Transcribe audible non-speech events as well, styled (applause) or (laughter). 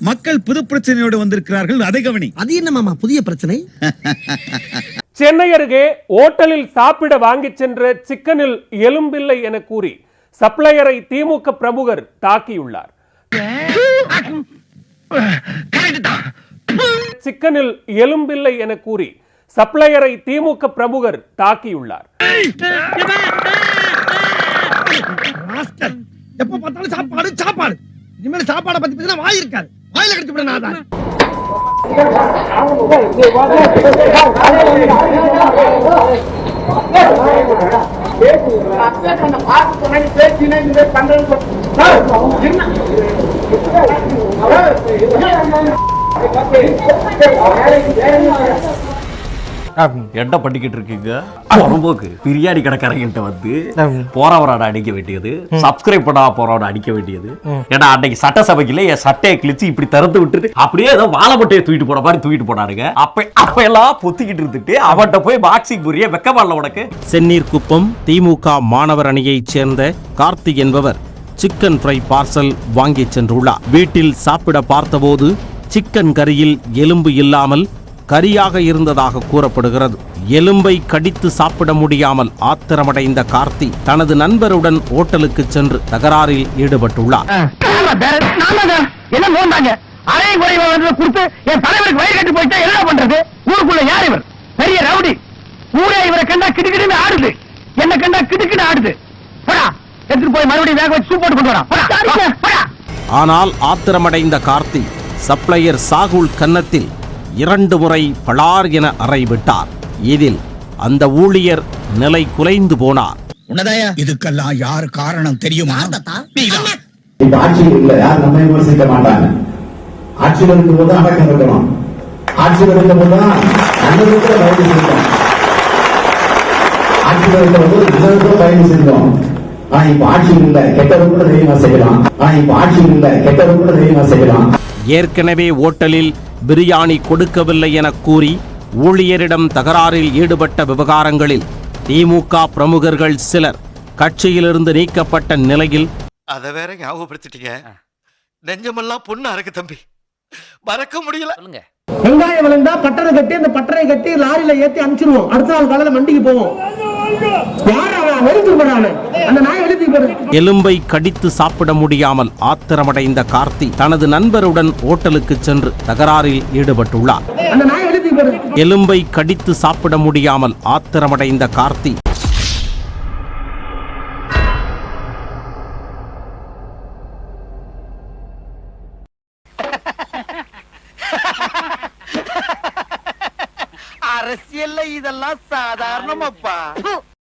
மக்கள் புது பிரச்சனையோடு வந்திருக்கிறார்கள். அதை கவனி. அது என்ன மாமா புதிய பிரச்சனை? (laughs) சென்னை அருகே ஓட்டலில் சாப்பிட வாங்கிச் சென்ற சிக்கனில் எலும்பில்லை என கூறி சப்ளையரை திமுக பிரமுகர் தாக்கியுள்ளார். சிக்கனில் எலும்பில்லை என கூறி சப்ளையரை திமுக பிரமுகர் தாக்கியுள்ளார். எப்ப பார்த்தாலும் சாப்பாடு சாப்பாடு. இனிமேல் சாப்பாடை பத்தி பேசினா வாய் இருக்காது. வாயில கடிச்சு விட நான் தான் எட்ட பண்ணிக்கிட்டு இருக்கீங்க. புறம்போக்கு பிரியாணி கடைக்காரங்கிட்ட வந்து போறவரோட அடிக்க வேண்டியது சப்ஸ்கிரைப் பண்ணா போறவரோட அடிக்க வேண்டியது. ஏன்னா அன்னைக்கு சட்டசபைக்குள்ள என் சட்டையை கிழிச்சு இப்படி திறந்து விட்டுட்டு அப்படியே ஏதோ வாழைப்பட்டையை தூக்கிட்டு போன மாதிரி தூக்கிட்டு போனாருங்க. அப்ப அப்ப எல்லாம் பொத்திக்கிட்டு இருந்துட்டு அவன்கிட்ட போய் பாக்ஸிங் புரிய வெக்கமாடல உனக்கு? செந்நீர் குப்பம் திமுக மாணவர் அணியைச் சேர்ந்த கார்த்தி என்பவர் சிக்கன் ஃப்ரை பார்சல் வாங்கிச் சென்றுள்ளார். வீட்டில் சாப்பிட பார்த்தபோது சிக்கன் கறியில் எலும்பு இல்லாமல் கரியாக இருந்ததாக கூறப்படுகிறது. எலும்பை கடித்து சாப்பிட முடியாமல் ஆத்திரமடைந்த கார்த்தி தனது நண்பருடன் ஓட்டலுக்கு சென்று தகராறில் ஈடுபட்டுள்ளார். பெரிய ரவுடி. ஊரே இவரை கண்டா கிடுக்கிடுன்னு ஆடுது. என்ன கண்டா கிடுக்கிடு ஆடுது. போடா எடுத்துட்டு போய் மறுபடியும் வேக வச்சு சூப் போட்டு கொண்டு வரா. போடா, போடா. ஆனால் ஆத்திரமடைந்த கார்த்தி சப்ளையர் சாகுல் கன்னத்தில் இரண்டு முறை பளார் என அறைவிட்டார். இதில் அந்த ஊழியர் நிலை குலைந்து போனார். உன்னதாயா? இதுக்கெல்லாம் யார் காரணம் தெரியுமா? ஆட்சியில் இல்ல யார் நம்ம விமர்சிக்க மாட்டாங்க? ஆட்சியில் இருக்கும் போது அடக்கம் இருக்கணும் ஆட்சியில் இருக்கும் போது நல்லதுக்கு பயந்து செஞ்சோம் ஆட்சியில் இருக்கும் போது நல்லதுக்கு பயந்து செஞ்சோம் ஆனா இப்ப ஆட்சியில் இல்ல கெட்டது கூட தைரியமா செய்யலாம். ஆனா இப்ப ஆட்சியில் இல்ல கெட்டது கூட தைரியமா செய்யலாம். ஏற்கனவே ஓட்டலில் பிரியாணி கொடுக்கவில்லை என கூறி ஊழியரிடம் தகராறில் ஈடுபட்ட விவகாரங்களில் திமுக பிரமுகர்கள் சிலர் கட்சியிலிருந்து நீக்கப்பட்ட நிலையில் அத வேற ஞாபகப்படுத்திட்டீங்க. நெஞ்சமெல்லாம் பொண்ணு அறக்கு தம்பி. மறக்க முடியல. வெங்காயம் விழுந்தா பட்டறை கட்டி அந்த பட்டறை கட்டி லாரியில ஏத்தி அனுப்பிச்சிருவோம். அடுத்த நாள் காலையில மண்டிக்கு போவோம். எலும்பை கடித்து சாப்பிட முடியாமல் ஆத்திரமடைந்த கார்த்தி தனது நண்பருடன் ஓட்டலுக்கு சென்று தகராறில் ஈடுபட்டுள்ளார். எலும்பை கடித்து சாப்பிட முடியாமல் ஆத்திரமடைந்த கார்த்தி அரசியல்ல இதெல்லாம் சாதாரணமாப்பா